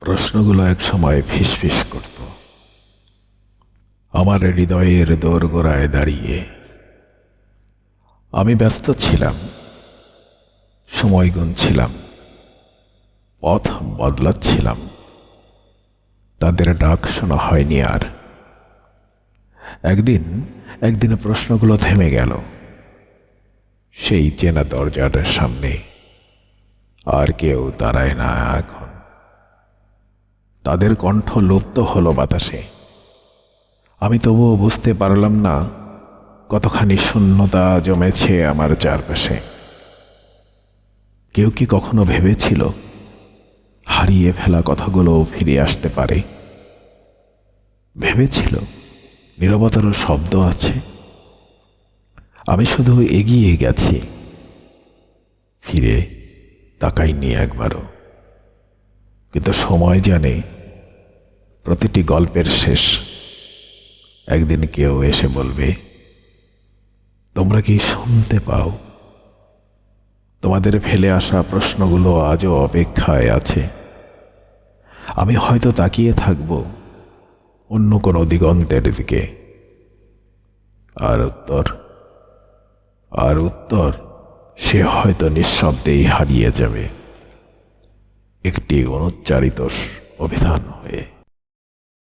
প্রশ্নগুলো এক সময় ফিসফিস করত। আমার হৃদয়ের দোরগোড়ায় দাঁড়িয়ে আমি ব্যস্ত ছিলাম, সময় গুনছিলাম, পথ বদলাচ্ছিলাম। তাদের ডাক শোনা হয়নি আর। একদিন, একদিনে প্রশ্নগুলো থেমে গেল। সেই চেনা দরজাটার সামনে আর কেউ দাঁড়ায় না এখন। তাদের কণ্ঠ লুপ্ত হলো বাতাসে। আমি তবুও বুঝতে পারলাম না কতখানি শূন্যতা জমেছে আমার চারপাশে। কেউ কি কখনো ভেবেছিল হারিয়ে ফেলা কথাগুলো ফিরে আসতে পারে? ভেবেছিল নিরবতারও শব্দ আছে? আমি শুধু এগিয়ে গেছি। ফিরে তাকাইনি একবারও। কিন্তু সময় জানে, প্রতিটি গল্পের শেষ। একদিন কেউ এসে বলবে, তোমরা কি শুনতে পাও? তোমাদের ফেলে আসা প্রশ্নগুলো আজও অপেক্ষায় আছে। আমি হয়তো তাকিয়ে থাকব অন্য কোনো দিগন্তের দিকে। আর উত্তর আর উত্তর সে হয়তো নিঃশব্দেই হারিয়ে যাবে। একটি অনুচ্চারিত অভিধান।